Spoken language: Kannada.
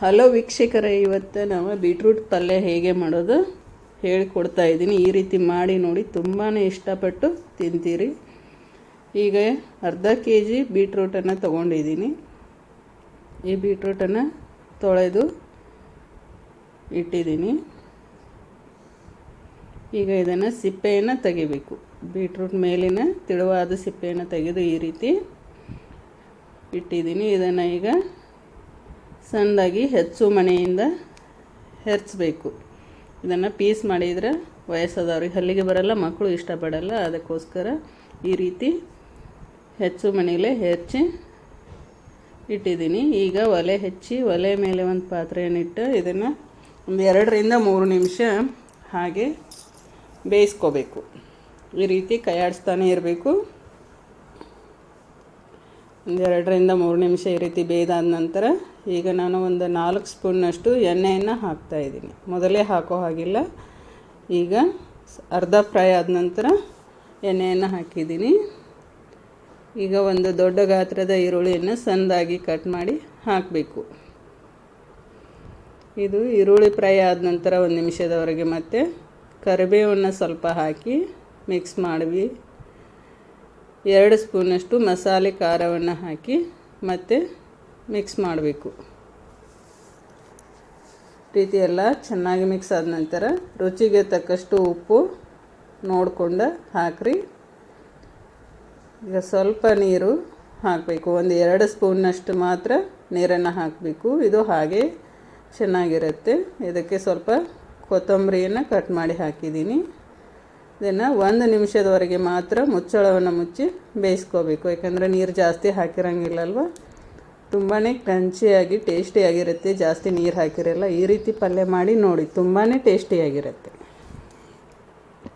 ಹಲೋ ವೀಕ್ಷಕರೇ, ಇವತ್ತು ನಾವು ಬೀಟ್ರೂಟ್ ಪಲ್ಯ ಹೇಗೆ ಮಾಡೋದು ಹೇಳಿಕೊಡ್ತಾ ಇದ್ದೀನಿ. ಈ ರೀತಿ ಮಾಡಿ ನೋಡಿ ತುಂಬಾ ಇಷ್ಟಪಟ್ಟು ತಿಂತೀರಿ. ಈಗ ಅರ್ಧ ಕೆ ಜಿ ಬೀಟ್ರೂಟನ್ನು ತೊಗೊಂಡಿದ್ದೀನಿ. ಈ ಬೀಟ್ರೂಟನ್ನು ತೊಳೆದು ಇಟ್ಟಿದ್ದೀನಿ. ಈಗ ಇದನ್ನು ಸಿಪ್ಪೆಯನ್ನು ತೆಗಿಬೇಕು. ಬೀಟ್ರೂಟ್ ಮೇಲಿನ ತಿಳುವಾದ ಸಿಪ್ಪೆಯನ್ನು ತೆಗೆದು ಈ ರೀತಿ ಇಟ್ಟಿದ್ದೀನಿ. ಇದನ್ನು ಈಗ ಸಣ್ಣದಾಗಿ ಹೆಚ್ಚು ಮಣೆಯಿಂದ ಹೆರ್ಚಬೇಕು. ಇದನ್ನು ಪೀಸ್ ಮಾಡಿದರೆ ವಯಸ್ಸಾದವ್ರಿಗೆ ಹಲ್ಲಿಗೆ ಬರಲ್ಲ ಮಕ್ಕಳು ಇಷ್ಟಪಡಲ್ಲ. ಅದಕ್ಕೋಸ್ಕರ ಈ ರೀತಿ ಹೆಚ್ಚು ಮನೆಯಲ್ಲೇ ಹೆಚ್ಚಿ ಇಟ್ಟಿದ್ದೀನಿ. ಈಗ ಒಲೆ ಹೆಚ್ಚಿ ಒಲೆ ಮೇಲೆ ಒಂದು ಪಾತ್ರೆಯನ್ನಿಟ್ಟು ಇದನ್ನು ಒಂದು ಎರಡರಿಂದ ಮೂರು ನಿಮಿಷ ಹಾಗೆ ಬೇಯಿಸ್ಕೋಬೇಕು. ಈ ರೀತಿ ಕೈಯಾಡಿಸ್ತಾನೆ ಇರಬೇಕು. ಒಂದು ಎರಡರಿಂದ ಮೂರು ನಿಮಿಷ ಈ ರೀತಿ ಬೇಯ್ದಾದ ನಂತರ ಈಗ ನಾನು ಒಂದು ನಾಲ್ಕು ಸ್ಪೂನ್ನಷ್ಟು ಎಣ್ಣೆಯನ್ನು ಹಾಕ್ತಾ ಇದ್ದೀನಿ. ಮೊದಲೇ ಹಾಕೋ ಹಾಗಿಲ್ಲ. ಈಗ ಅರ್ಧ ಫ್ರೈ ಆದ ನಂತರ ಎಣ್ಣೆಯನ್ನು ಹಾಕಿದ್ದೀನಿ. ಈಗ ಒಂದು ದೊಡ್ಡ ಗಾತ್ರದ ಈರುಳ್ಳಿಯನ್ನು ಸಣ್ಣದಾಗಿ ಕಟ್ ಮಾಡಿ ಹಾಕಬೇಕು. ಇದು ಈರುಳ್ಳಿ ಫ್ರೈ ಆದ ನಂತರ ಒಂದು ನಿಮಿಷದವರೆಗೆ ಮತ್ತೆ ಕರಿಬೇವನ್ನು ಸ್ವಲ್ಪ ಹಾಕಿ ಮಿಕ್ಸ್ ಮಾಡಿ ಎರಡು ಸ್ಪೂನಷ್ಟು ಮಸಾಲೆ ಖಾರವನ್ನು ಹಾಕಿ ಮತ್ತೆ ಮಿಕ್ಸ್ ಮಾಡಬೇಕು. ರೀತಿ ಎಲ್ಲ ಚೆನ್ನಾಗಿ ಮಿಕ್ಸ್ ಆದ ನಂತರ ರುಚಿಗೆ ತಕ್ಕಷ್ಟು ಉಪ್ಪು ನೋಡಿಕೊಂಡು ಹಾಕ್ರಿ. ಈಗ ಸ್ವಲ್ಪ ನೀರು ಹಾಕಬೇಕು. ಒಂದು ಎರಡು ಸ್ಪೂನ್ನಷ್ಟು ಮಾತ್ರ ನೀರನ್ನು ಹಾಕಬೇಕು. ಇದು ಹಾಗೆ ಚೆನ್ನಾಗಿರುತ್ತೆ. ಇದಕ್ಕೆ ಸ್ವಲ್ಪ ಕೊತ್ತಂಬರಿಯನ್ನು ಕಟ್ ಮಾಡಿ ಹಾಕಿದ್ದೀನಿ. ಇದನ್ನು ಒಂದು ನಿಮಿಷದವರೆಗೆ ಮಾತ್ರ ಮುಚ್ಚಳವನ್ನು ಮುಚ್ಚಿ ಬೇಯಿಸ್ಕೋಬೇಕು. ಯಾಕಂದರೆ ನೀರು ಜಾಸ್ತಿ ಹಾಕಿರಂಗಿಲ್ಲಲ್ವ? ತುಂಬಾ ಕ್ರಂಚಿಯಾಗಿ, ಟೇಸ್ಟಿಯಾಗಿರುತ್ತೆ. ಜಾಸ್ತಿ ನೀರು ಹಾಕಿರಲ್ಲ. ಈ ರೀತಿ ಪಲ್ಯ ಮಾಡಿ ನೋಡಿ ತುಂಬಾ ಟೇಸ್ಟಿಯಾಗಿರುತ್ತೆ.